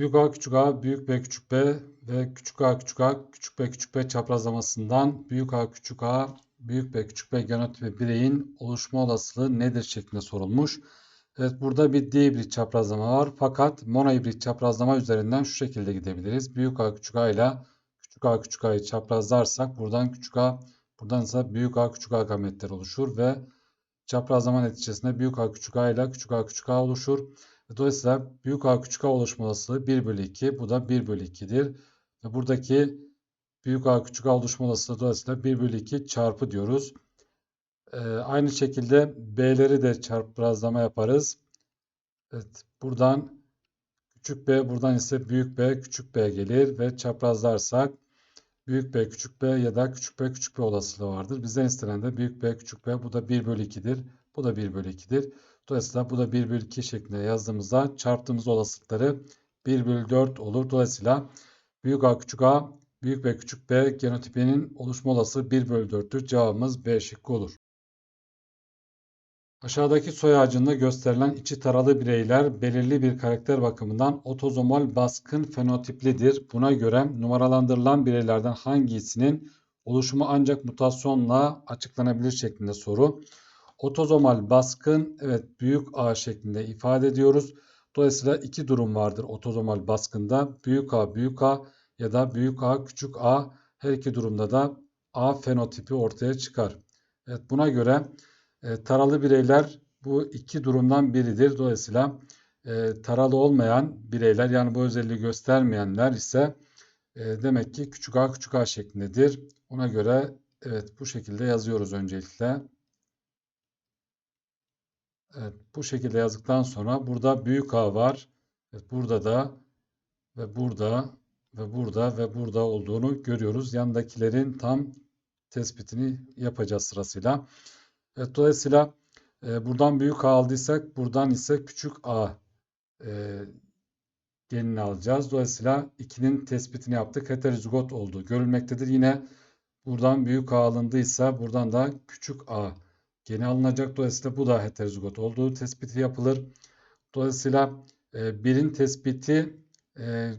Büyük A küçük A, büyük B küçük B ve küçük A küçük A, küçük B küçük B çaprazlamasından büyük A küçük A, büyük B küçük B genotipi bireyin oluşma olasılığı nedir şeklinde sorulmuş. Evet burada bir dihibrit çaprazlama var fakat monohibrit çaprazlama üzerinden şu şekilde gidebiliriz. Büyük A küçük A ile küçük A küçük A'yı çaprazlarsak buradan küçük A buradan ise büyük A küçük A gametler oluşur ve çaprazlama neticesinde büyük A küçük A ile küçük A küçük A oluşur. Dolayısıyla büyük A küçük A oluşma olasılığı 1 bölü 2. Bu da 1 bölü 2'dir. Ve buradaki büyük A küçük A oluşma olasılığı dolayısıyla 1 bölü 2 çarpı diyoruz. Ee, aynı şekilde B'leri de çarprazlama yaparız. Evet, buradan küçük B, buradan ise büyük B, küçük B gelir ve çaprazlarsak büyük B, küçük B ya da küçük B, küçük B olasılığı vardır. Bizden istenen de büyük B, küçük B. Bu da 1 bölü 2'dir. Bu da 1 bölü 2'dir. Dolayısıyla bu da 1 bölü 2 şeklinde yazdığımızda çarptığımız olasılıkları 1 bölü 4 olur. Dolayısıyla büyük A küçük A, büyük B küçük B genotipinin oluşma olasılığı 1 bölü 4'tür. Cevabımız B şıkkı olur. Aşağıdaki soy ağacında gösterilen içi taralı bireyler belirli bir karakter bakımından otozomal baskın fenotiplidir. Buna göre numaralandırılan bireylerden hangisinin oluşumu ancak mutasyonla açıklanabilir şeklinde soru. Otozomal baskın evet büyük A şeklinde ifade ediyoruz. Dolayısıyla iki durum vardır otozomal baskında. Büyük A büyük A ya da büyük A küçük A her iki durumda da A fenotipi ortaya çıkar. Evet buna göre e, taralı bireyler bu iki durumdan biridir. Dolayısıyla e, taralı olmayan bireyler yani bu özelliği göstermeyenler ise e, demek ki küçük a küçük a şeklindedir. Ona göre evet bu şekilde yazıyoruz öncelikle. Evet, bu şekilde yazdıktan sonra burada büyük A var. Evet, burada da ve burada ve burada ve burada olduğunu görüyoruz. Yandakilerin tam tespitini yapacağız sırasıyla. Evet, dolayısıyla e, buradan büyük A aldıysak buradan ise küçük A e, genini alacağız. Dolayısıyla 2'nin tespitini yaptık. Heterozigot olduğu görülmektedir. Yine buradan büyük A alındıysa buradan da küçük A geni alınacak. Dolayısıyla bu da heterozigot olduğu tespiti yapılır. Dolayısıyla e, birin tespiti e,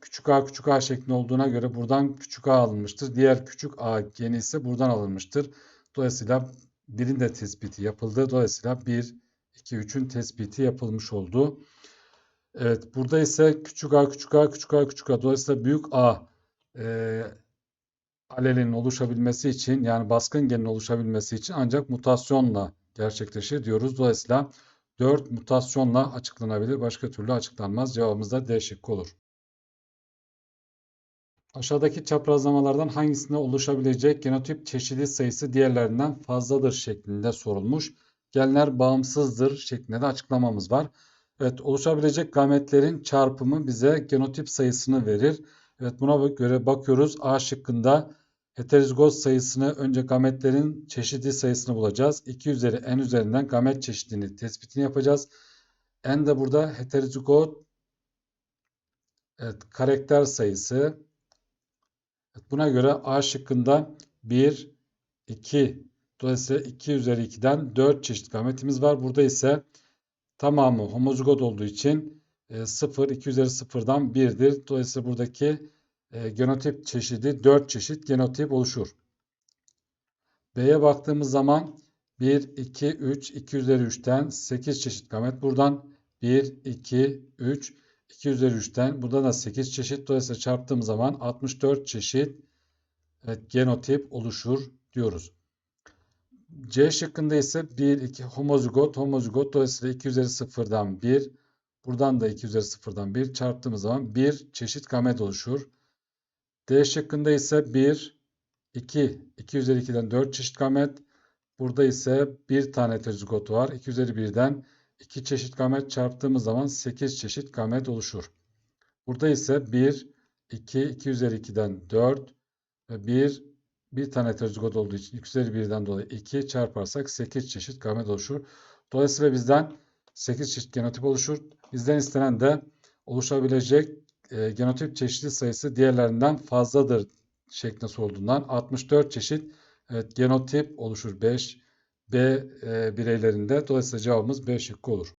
küçük a küçük a şeklinde olduğuna göre buradan küçük a alınmıştır. Diğer küçük a geni ise buradan alınmıştır. Dolayısıyla birin de tespiti yapıldı. Dolayısıyla 1, 2, 3'ün tespiti yapılmış oldu. Evet burada ise küçük a küçük a küçük a küçük a dolayısıyla büyük a e, alelinin oluşabilmesi için yani baskın genin oluşabilmesi için ancak mutasyonla gerçekleşir diyoruz. Dolayısıyla 4 mutasyonla açıklanabilir. Başka türlü açıklanmaz. Cevabımız da D olur. Aşağıdaki çaprazlamalardan hangisinde oluşabilecek genotip çeşidi sayısı diğerlerinden fazladır şeklinde sorulmuş. Genler bağımsızdır şeklinde de açıklamamız var. Evet oluşabilecek gametlerin çarpımı bize genotip sayısını verir. Evet buna göre bakıyoruz. A şıkkında heterozigot sayısını önce gametlerin çeşidi sayısını bulacağız. 2 üzeri n üzerinden gamet çeşidini tespitini yapacağız. N de burada heterozigot evet, karakter sayısı. Evet, buna göre A şıkkında 1, 2 dolayısıyla 2 üzeri 2'den 4 çeşit gametimiz var. Burada ise tamamı homozigot olduğu için 0, e, 2 üzeri 0'dan 1'dir. Dolayısıyla buradaki e, genotip çeşidi 4 çeşit genotip oluşur. B'ye baktığımız zaman 1, 2, 3, 2 üzeri 3'ten 8 çeşit gamet. Buradan 1, 2, 3, 2 üzeri 3'ten. Burada da 8 çeşit. Dolayısıyla çarptığım zaman 64 çeşit evet, genotip oluşur diyoruz. C şıkkında ise 1, 2 homozigot, homozigot. Dolayısıyla 2 üzeri 0'dan 1. Buradan da 2 üzeri 0'dan 1 çarptığımız zaman 1 çeşit gamet oluşur. D şıkkında ise 1, 2, 2 üzeri 2'den 4 çeşit gamet. Burada ise bir tane heterozigot var. 2 üzeri 1'den 2 çeşit gamet çarptığımız zaman 8 çeşit gamet oluşur. Burada ise 1, 2, 2 üzeri 2'den 4 ve 1, bir tane heterozigot olduğu için 2 üzeri 1'den dolayı 2 çarparsak 8 çeşit gamet oluşur. Dolayısıyla bizden 8 çeşit genotip oluşur. Bizden istenen de oluşabilecek e, genotip çeşidi sayısı diğerlerinden fazladır şeklinde sorulduğundan 64 çeşit evet, genotip oluşur 5 B e, bireylerinde. Dolayısıyla cevabımız B şıkkı olur.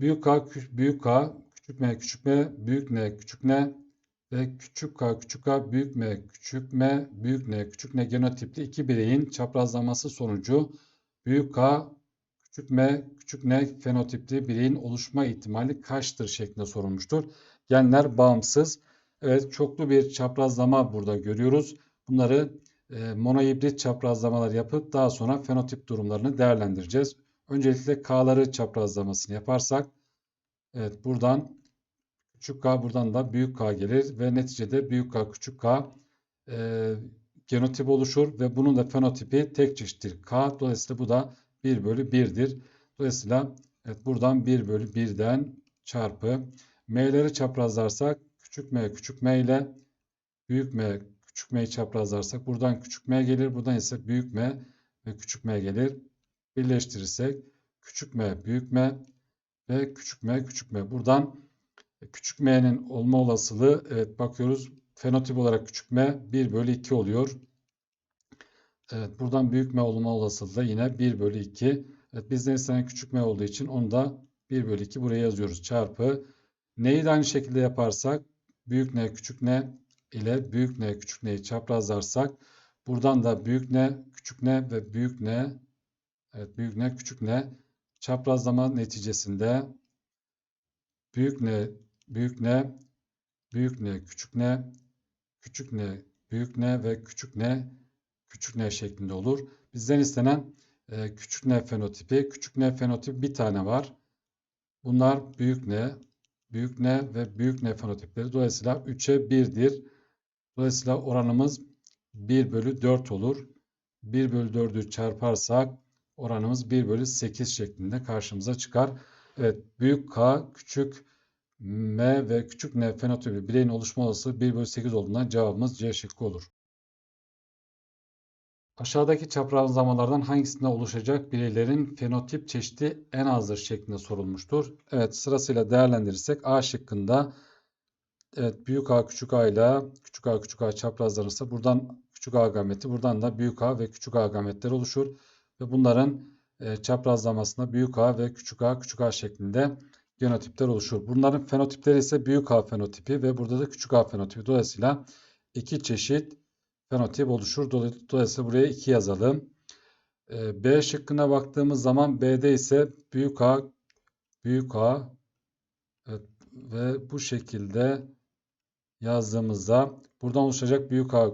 Büyük K, büyük K, küçük m küçük m büyük n küçük n ve küçük k küçük k büyük m küçük m büyük n küçük n genotipli iki bireyin çaprazlaması sonucu büyük K küçük m küçük n fenotipli bireyin oluşma ihtimali kaçtır şeklinde sorulmuştur. Genler bağımsız. Evet çoklu bir çaprazlama burada görüyoruz. Bunları e, monohibrit çaprazlamalar yapıp daha sonra fenotip durumlarını değerlendireceğiz. Öncelikle K'ları çaprazlamasını yaparsak evet buradan küçük K buradan da büyük K gelir ve neticede büyük K küçük K e, genotip oluşur ve bunun da fenotipi tek çeşittir. K dolayısıyla bu da 1 bölü 1'dir. Dolayısıyla evet buradan 1 bölü 1'den çarpı m'leri çaprazlarsak küçük m küçük m ile büyük m küçük m'yi çaprazlarsak buradan küçük m gelir. Buradan ise büyük m ve küçük m gelir. Birleştirirsek küçük m büyük m ve küçük m küçük m. Buradan küçük m'nin olma olasılığı evet bakıyoruz fenotip olarak küçük m 1 bölü 2 oluyor. Evet buradan büyük m olma olasılığı da yine 1 bölü 2. Evet bizden istenen küçük m olduğu için onu da 1 bölü 2 buraya yazıyoruz. Çarpı neyi de aynı şekilde yaparsak büyük n küçük n ile büyük n küçük n'yi çaprazlarsak buradan da büyük n küçük n ve büyük n evet büyük n küçük n çaprazlama neticesinde büyük n büyük n büyük n küçük n küçük n büyük n ve küçük n küçük n şeklinde olur. Bizden istenen e, küçük n fenotipi. Küçük n fenotipi bir tane var. Bunlar büyük n, büyük n ve büyük n fenotipleri. Dolayısıyla 3'e 1'dir. Dolayısıyla oranımız 1 bölü 4 olur. 1 bölü 4'ü çarparsak oranımız 1 bölü 8 şeklinde karşımıza çıkar. Evet büyük K küçük M ve küçük n fenotipi bireyin oluşma olasılığı 1 bölü 8 olduğundan cevabımız C şıkkı olur. Aşağıdaki çaprazlamalardan hangisinde oluşacak bireylerin fenotip çeşidi en azdır şeklinde sorulmuştur. Evet sırasıyla değerlendirirsek A şıkkında evet büyük A küçük A ile küçük A küçük A çaprazlanırsa buradan küçük A gameti buradan da büyük A ve küçük A gametler oluşur. Ve bunların e, çaprazlamasında büyük A ve küçük A küçük A şeklinde genotipler oluşur. Bunların fenotipleri ise büyük A fenotipi ve burada da küçük A fenotipi. Dolayısıyla iki çeşit fenotip oluşur. Dolayısıyla buraya 2 yazalım. Ee, B şıkkına baktığımız zaman B'de ise büyük A büyük A evet, ve bu şekilde yazdığımızda buradan oluşacak büyük A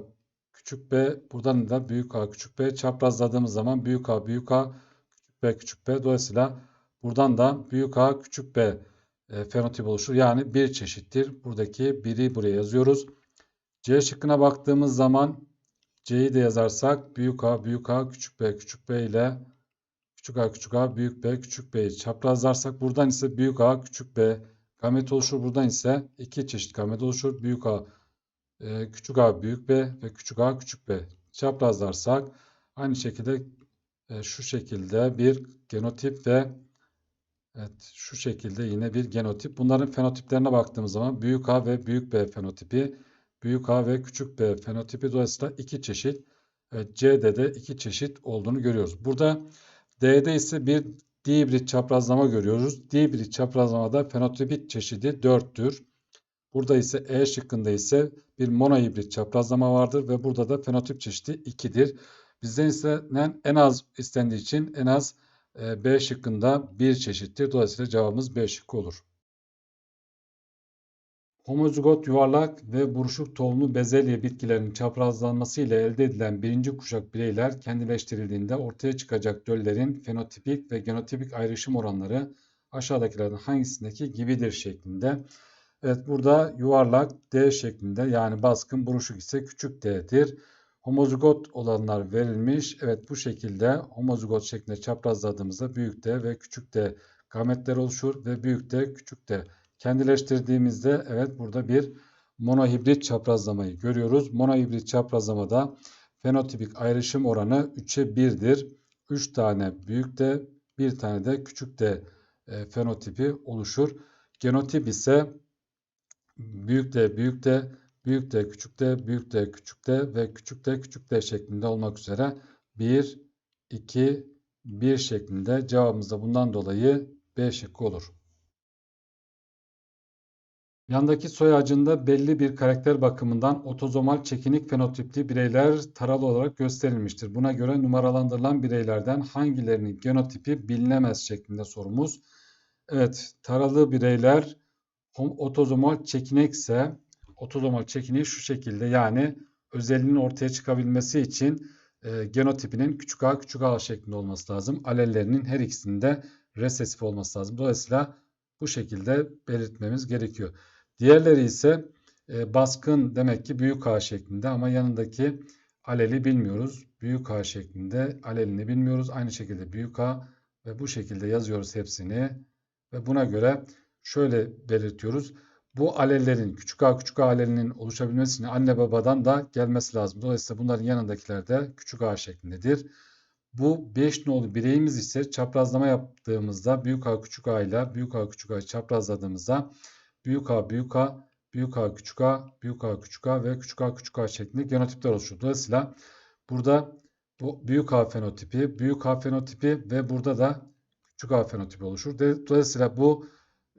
küçük b buradan da büyük A küçük b çaprazladığımız zaman büyük A büyük A küçük b küçük b dolayısıyla buradan da büyük A küçük b e, fenotip oluşur. Yani bir çeşittir. Buradaki biri buraya yazıyoruz. C şıkkına baktığımız zaman C'yi de yazarsak büyük A, büyük A, küçük B, küçük B ile küçük A, küçük A, büyük B, küçük B'yi çaprazlarsak buradan ise büyük A, küçük B gamet oluşur. Buradan ise iki çeşit gamet oluşur. Büyük A, e, küçük A, büyük B ve küçük A, küçük B çaprazlarsak aynı şekilde e, şu şekilde bir genotip ve evet şu şekilde yine bir genotip. Bunların fenotiplerine baktığımız zaman büyük A ve büyük B fenotipi büyük A ve küçük B fenotipi dolayısıyla iki çeşit. Evet, C'de de iki çeşit olduğunu görüyoruz. Burada D'de ise bir dihibrit çaprazlama görüyoruz. Dihibrit çaprazlamada fenotipik çeşidi 4'tür. Burada ise E şıkkında ise bir monohibrit çaprazlama vardır ve burada da fenotip çeşidi 2'dir. Bizden istenen en az istendiği için en az e, B şıkkında bir çeşittir. Dolayısıyla cevabımız B şıkkı olur. Homozigot yuvarlak ve buruşuk tohumlu bezelye bitkilerinin çaprazlanması ile elde edilen birinci kuşak bireyler kendileştirildiğinde ortaya çıkacak döllerin fenotipik ve genotipik ayrışım oranları aşağıdakilerden hangisindeki gibidir şeklinde. Evet burada yuvarlak D şeklinde yani baskın buruşuk ise küçük d'dir. Homozigot olanlar verilmiş. Evet bu şekilde homozigot şeklinde çaprazladığımızda büyük D ve küçük D gametler oluşur ve büyük D küçük D Kendileştirdiğimizde evet burada bir monohibrit çaprazlamayı görüyoruz. Monohibrit çaprazlamada fenotipik ayrışım oranı 3'e 1'dir. 3 tane büyük de bir tane de küçük de e, fenotipi oluşur. Genotip ise büyük de büyük de büyük de küçük de büyük de küçük de ve küçük de küçük de şeklinde olmak üzere 1 2 1 şeklinde cevabımız da bundan dolayı B şıkkı olur. Yandaki soy ağacında belli bir karakter bakımından otozomal çekinik fenotipli bireyler taralı olarak gösterilmiştir. Buna göre numaralandırılan bireylerden hangilerinin genotipi bilinemez şeklinde sorumuz. Evet, taralı bireyler otozomal çekinekse otozomal çekiniği şu şekilde yani özelliğinin ortaya çıkabilmesi için e, genotipinin küçük a küçük a şeklinde olması lazım. Alellerinin her ikisinde resesif olması lazım. Dolayısıyla bu şekilde belirtmemiz gerekiyor. Diğerleri ise e, baskın demek ki büyük A şeklinde ama yanındaki aleli bilmiyoruz. Büyük A şeklinde alelini bilmiyoruz. Aynı şekilde büyük A ve bu şekilde yazıyoruz hepsini. Ve buna göre şöyle belirtiyoruz. Bu alellerin küçük a küçük a alelinin oluşabilmesi için anne babadan da gelmesi lazım. Dolayısıyla bunların yanındakiler de küçük a şeklindedir. Bu 5 nolu bireyimiz ise çaprazlama yaptığımızda büyük a küçük a ile büyük a küçük a çaprazladığımızda büyük a büyük a büyük a küçük a büyük a küçük a ve küçük a küçük a şeklinde genotipler oluşur. Dolayısıyla burada bu büyük a fenotipi, büyük a fenotipi ve burada da küçük a fenotipi oluşur. Dolayısıyla bu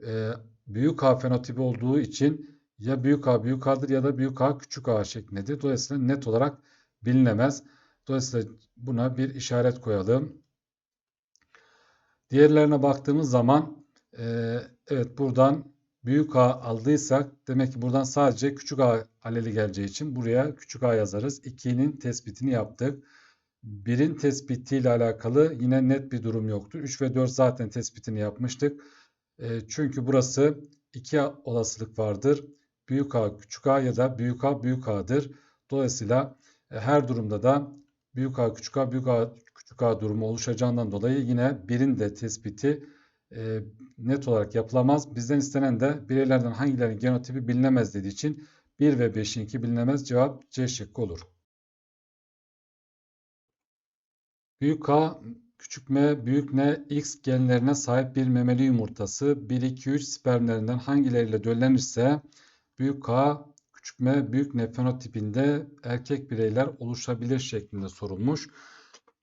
e, büyük A fenotipi olduğu için ya büyük A büyük A'dır ya da büyük A küçük A şeklindedir. Dolayısıyla net olarak bilinemez. Dolayısıyla buna bir işaret koyalım. Diğerlerine baktığımız zaman e, evet buradan büyük A aldıysak demek ki buradan sadece küçük A aleli geleceği için buraya küçük A yazarız. 2'nin tespitini yaptık. 1'in tespitiyle alakalı yine net bir durum yoktu. 3 ve 4 zaten tespitini yapmıştık. E, çünkü burası iki olasılık vardır. Büyük A küçük A ya da büyük A büyük A'dır. Dolayısıyla e, her durumda da büyük A küçük A büyük A küçük A durumu oluşacağından dolayı yine birin de tespiti e, net olarak yapılamaz. Bizden istenen de bireylerden hangilerinin genotipi bilinemez dediği için 1 ve 5'inki bilinemez cevap C şıkkı olur. Büyük A Küçük m, büyük n, x genlerine sahip bir memeli yumurtası 1, 2, 3 spermlerinden hangileriyle döllenirse büyük K, küçük m, büyük n fenotipinde erkek bireyler oluşabilir şeklinde sorulmuş.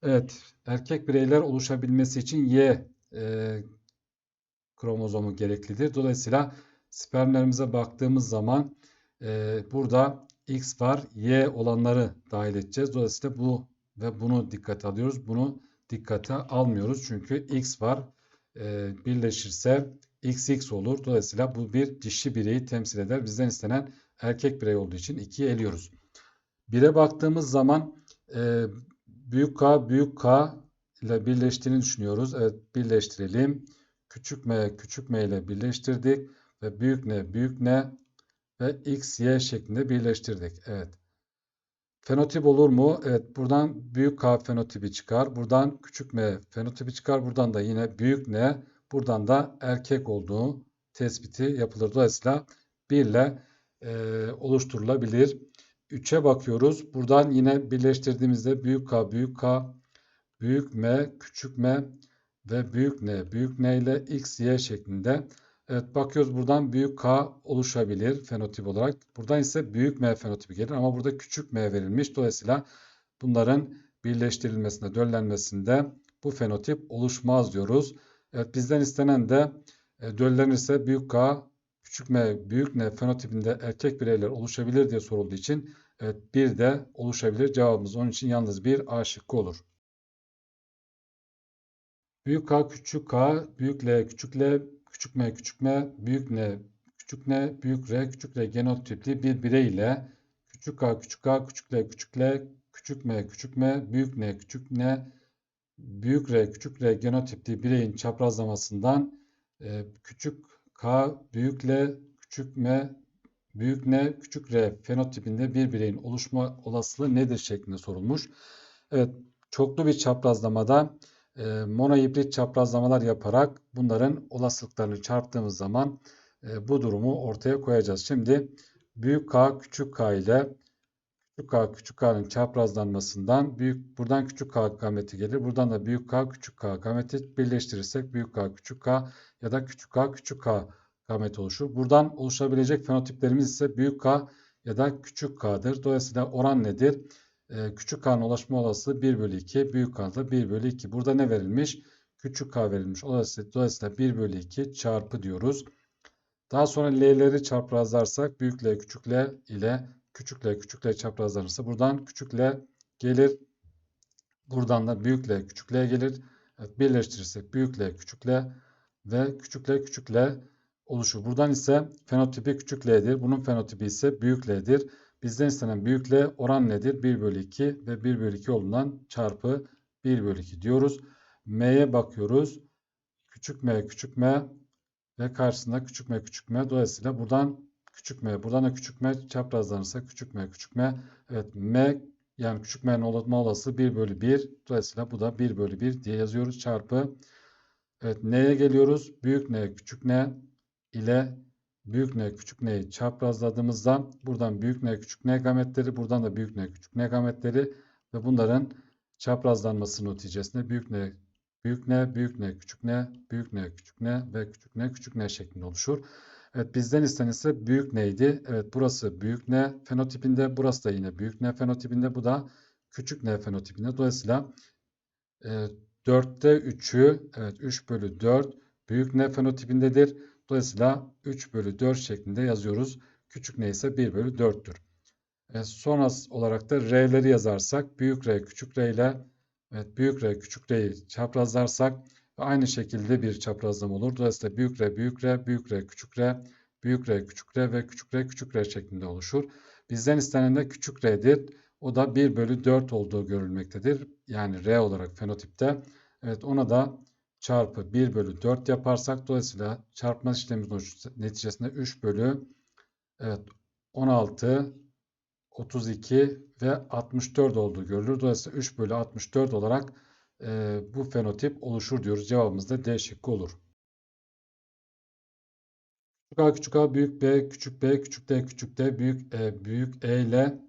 Evet, erkek bireyler oluşabilmesi için Y e, kromozomu gereklidir. Dolayısıyla spermlerimize baktığımız zaman e, burada X var, Y olanları dahil edeceğiz. Dolayısıyla bu ve bunu dikkate alıyoruz. Bunu dikkate almıyoruz. Çünkü x var. E, birleşirse xx olur. Dolayısıyla bu bir dişi bireyi temsil eder. Bizden istenen erkek birey olduğu için 2'yi eliyoruz. 1'e baktığımız zaman e, büyük K büyük K ile birleştiğini düşünüyoruz. Evet birleştirelim. Küçük m küçük m ile birleştirdik ve büyük n büyük n ve x y şeklinde birleştirdik. Evet. Fenotip olur mu? Evet buradan büyük K fenotipi çıkar. Buradan küçük M fenotipi çıkar. Buradan da yine büyük N. Buradan da erkek olduğu tespiti yapılır. Dolayısıyla 1 ile e, oluşturulabilir. 3'e bakıyoruz. Buradan yine birleştirdiğimizde büyük K, büyük K, büyük M, küçük M ve büyük N, büyük N ile X, Y şeklinde Evet bakıyoruz buradan büyük K oluşabilir fenotip olarak. Buradan ise büyük M fenotipi gelir ama burada küçük M verilmiş. Dolayısıyla bunların birleştirilmesinde, döllenmesinde bu fenotip oluşmaz diyoruz. Evet bizden istenen de e, döllenirse büyük K, küçük M, büyük N fenotipinde erkek bireyler oluşabilir diye sorulduğu için evet bir de oluşabilir cevabımız. Onun için yalnız bir A şıkkı olur. Büyük K, küçük K, büyük L, küçük L, küçük m küçük m büyük n küçük n büyük r küçük r genotipli bir birey ile küçük a küçük a küçük l küçük l küçük m küçük m büyük n küçük n büyük r küçük r genotipli bireyin çaprazlamasından e, küçük k büyük l küçük m büyük n küçük r fenotipinde bir bireyin oluşma olasılığı nedir şeklinde sorulmuş. Evet çoklu bir çaprazlamada monohibrit çaprazlamalar yaparak bunların olasılıklarını çarptığımız zaman e, bu durumu ortaya koyacağız. Şimdi büyük K küçük K ile küçük K küçük K'nın çaprazlanmasından büyük buradan küçük K gameti gelir. Buradan da büyük K küçük K gameti birleştirirsek büyük K küçük K ya da küçük K küçük K gameti oluşur. Buradan oluşabilecek fenotiplerimiz ise büyük K ya da küçük K'dır. Dolayısıyla oran nedir? Ee, küçük k'nın ulaşma olasılığı 1 bölü 2. Büyük k da 1 bölü 2. Burada ne verilmiş? Küçük k verilmiş. Dolayısıyla 1 bölü 2 çarpı diyoruz. Daha sonra L'leri çaprazlarsak büyük L küçük L ile küçük L küçük L çaprazlanırsa buradan küçük L gelir. Buradan da büyük L küçük L gelir. Evet, birleştirirsek büyük L küçük L ve küçük L küçük L oluşur. Buradan ise fenotipi küçük L'dir. Bunun fenotipi ise büyük L'dir. Bizden istenen büyük L oran nedir? 1 bölü 2 ve 1 bölü 2 olduğundan çarpı 1 bölü 2 diyoruz. M'ye bakıyoruz. Küçük m küçük m ve karşısında küçük m küçük m. Dolayısıyla buradan küçük m buradan da küçük m çaprazlanırsa küçük m küçük m. Evet m yani küçük m'nin olma olası 1 bölü 1. Dolayısıyla bu da 1 bölü 1 diye yazıyoruz. Çarpı. Evet n'ye geliyoruz. Büyük n küçük n ile büyük n küçük n'yi çaprazladığımızda buradan büyük n küçük n gametleri buradan da büyük n küçük n gametleri ve bunların çaprazlanması neticesinde büyük n büyük n, büyük n, küçük n, büyük n, küçük n ve küçük n, küçük n şeklinde oluşur. Evet bizden istenirse büyük neydi? Evet burası büyük n fenotipinde, burası da yine büyük n fenotipinde, bu da küçük n fenotipinde. Dolayısıyla e, 4'te 3'ü, evet 3 bölü 4 büyük n fenotipindedir. Dolayısıyla 3 bölü 4 şeklinde yazıyoruz. Küçük n ise 1 bölü 4'tür. E, sonra olarak da r'leri yazarsak büyük r küçük r ile Evet, büyük R küçük R'yi çaprazlarsak aynı şekilde bir çaprazlama olur. Dolayısıyla büyük R büyük R, büyük R küçük R, büyük R küçük R ve küçük R küçük R şeklinde oluşur. Bizden istenen de küçük R'dir. O da 1 bölü 4 olduğu görülmektedir. Yani R olarak fenotipte. Evet ona da çarpı 1 bölü 4 yaparsak dolayısıyla çarpma işlemimiz neticesinde 3 bölü evet 16 32 ve 64 olduğu görülür. Dolayısıyla 3 bölü 64 olarak e, bu fenotip oluşur diyoruz. Cevabımız da D şıkkı olur. Küçük a küçük a büyük b küçük b küçük d küçük d büyük e büyük e ile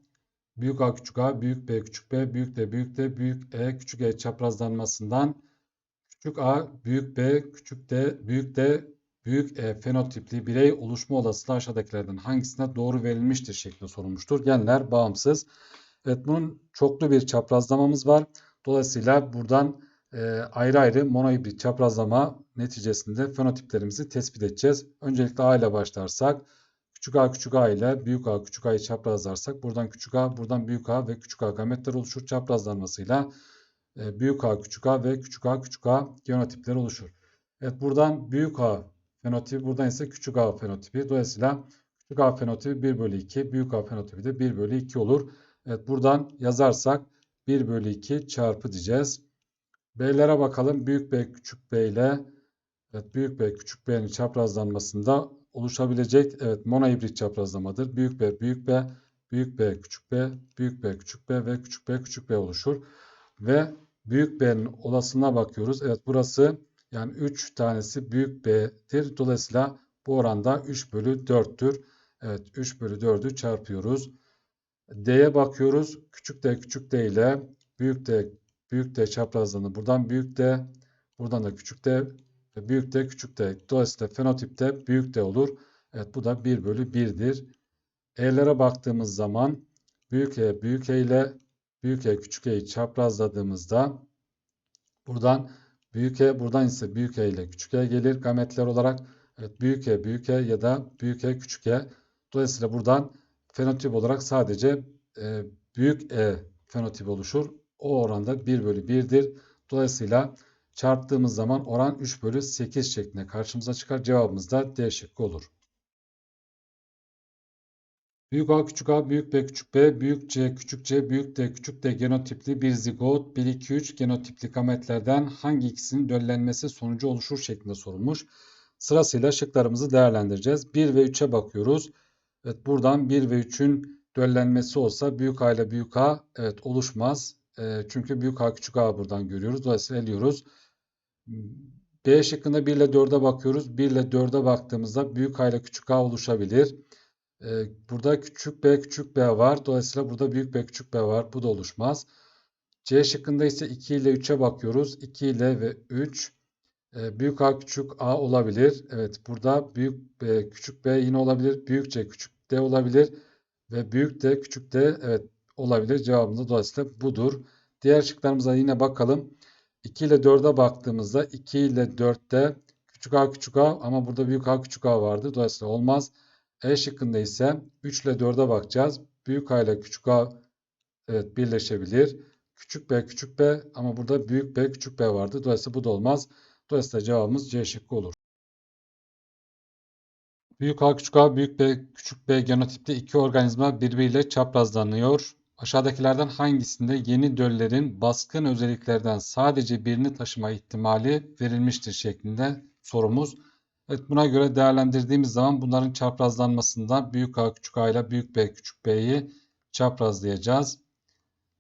büyük a küçük a büyük b küçük b büyük d büyük d büyük e küçük e çaprazlanmasından küçük a büyük b küçük d büyük d büyük E fenotipli birey oluşma olasılığı aşağıdakilerden hangisine doğru verilmiştir şeklinde sorulmuştur. Genler bağımsız. Evet bunun çoklu bir çaprazlamamız var. Dolayısıyla buradan e, ayrı ayrı monohibrit çaprazlama neticesinde fenotiplerimizi tespit edeceğiz. Öncelikle A ile başlarsak küçük a küçük a ile büyük a küçük a'yı çaprazlarsak buradan küçük a buradan büyük a ve küçük a gametler oluşur. Çaprazlanmasıyla büyük a küçük a ve küçük a küçük a genotipleri oluşur. Evet buradan büyük a fenotipi. Buradan ise küçük a fenotipi. Dolayısıyla küçük a fenotipi 1 bölü 2. Büyük a fenotipi de 1 bölü 2 olur. Evet buradan yazarsak 1 bölü 2 çarpı diyeceğiz. B'lere bakalım. Büyük B küçük B ile evet, büyük B küçük B'nin çaprazlanmasında oluşabilecek evet monohibrit çaprazlamadır. Büyük B büyük B büyük B küçük B büyük B küçük B ve küçük B küçük B oluşur. Ve büyük B'nin olasılığına bakıyoruz. Evet burası yani 3 tanesi büyük B'dir. Dolayısıyla bu oranda 3 bölü 4'tür. Evet 3 bölü 4'ü çarpıyoruz. D'ye bakıyoruz. Küçük D küçük D ile büyük D büyük D çaprazlanır. Buradan büyük D buradan da küçük D ve büyük D küçük D. Dolayısıyla fenotipte büyük D olur. Evet bu da 1 bölü 1'dir. E'lere baktığımız zaman büyük E büyük E ile büyük E küçük E'yi çaprazladığımızda buradan Büyük E buradan ise büyük E ile küçük E gelir gametler olarak. Evet, büyük E büyük E ya da büyük E küçük E. Dolayısıyla buradan fenotip olarak sadece e, büyük E fenotip oluşur. O oranda 1 bölü 1'dir. Dolayısıyla çarptığımız zaman oran 3 bölü 8 şeklinde karşımıza çıkar. Cevabımız da D şıkkı olur. Büyük A küçük A büyük B küçük B büyük C küçük C büyük D küçük D genotipli bir zigot 1 2 3 genotipli gametlerden hangi ikisinin döllenmesi sonucu oluşur şeklinde sorulmuş. Sırasıyla şıklarımızı değerlendireceğiz. 1 ve 3'e bakıyoruz. Evet buradan 1 ve 3'ün döllenmesi olsa büyük A ile büyük A evet oluşmaz. E, çünkü büyük A küçük A buradan görüyoruz. Dolayısıyla eliyoruz. B şıkkında 1 ile 4'e bakıyoruz. 1 ile 4'e baktığımızda büyük A ile küçük A oluşabilir. Ee, burada küçük b küçük b var. Dolayısıyla burada büyük b küçük b var. Bu da oluşmaz. C şıkkında ise 2 ile 3'e bakıyoruz. 2 ile ve 3. Ee, büyük A küçük A olabilir. Evet burada büyük B küçük B yine olabilir. Büyük C küçük D olabilir. Ve büyük D küçük D evet olabilir. Cevabımız dolayısıyla budur. Diğer şıklarımıza yine bakalım. 2 ile 4'e baktığımızda 2 ile 4'te küçük a küçük a ama burada büyük a küçük a vardı. Dolayısıyla olmaz. E şıkkında ise 3 ile 4'e bakacağız. Büyük a ile küçük a evet birleşebilir. Küçük b küçük b ama burada büyük b küçük b vardı. Dolayısıyla bu da olmaz. Dolayısıyla cevabımız C şıkkı olur. Büyük A küçük A büyük B küçük B genotipte iki organizma birbiriyle çaprazlanıyor. Aşağıdakilerden hangisinde yeni döllerin baskın özelliklerden sadece birini taşıma ihtimali verilmiştir şeklinde sorumuz. Evet buna göre değerlendirdiğimiz zaman bunların çaprazlanmasında büyük A küçük A ile büyük B küçük B'yi çaprazlayacağız.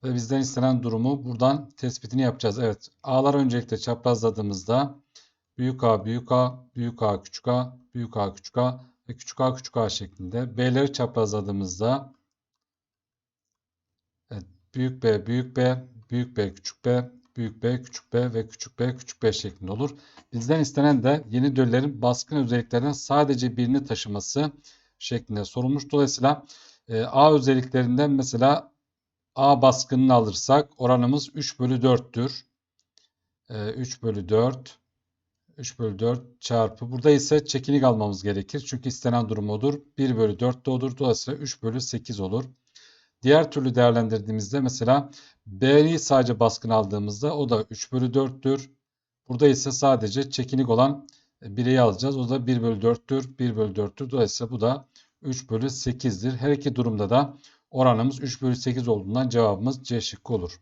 Ve bizden istenen durumu buradan tespitini yapacağız. Evet A'lar öncelikle çaprazladığımızda büyük A büyük A büyük A küçük A büyük A küçük A ve küçük a küçük a şeklinde. B'leri çaprazladığımızda evet, büyük B büyük B büyük B küçük B büyük B küçük B ve küçük B küçük B şeklinde olur. Bizden istenen de yeni döllerin baskın özelliklerinden sadece birini taşıması şeklinde sorulmuş. Dolayısıyla e, A özelliklerinden mesela A baskınını alırsak oranımız 3 bölü 4'tür. E, 3 bölü 4 3 bölü 4 çarpı. Burada ise çekinik almamız gerekir. Çünkü istenen durum odur. 1 bölü 4 de olur. Dolayısıyla 3 bölü 8 olur. Diğer türlü değerlendirdiğimizde mesela B'yi sadece baskın aldığımızda o da 3 bölü 4'tür. Burada ise sadece çekinik olan bireyi alacağız. O da 1 bölü 4'tür. 1 bölü 4'tür. Dolayısıyla bu da 3 bölü 8'dir. Her iki durumda da oranımız 3 bölü 8 olduğundan cevabımız C şıkkı olur.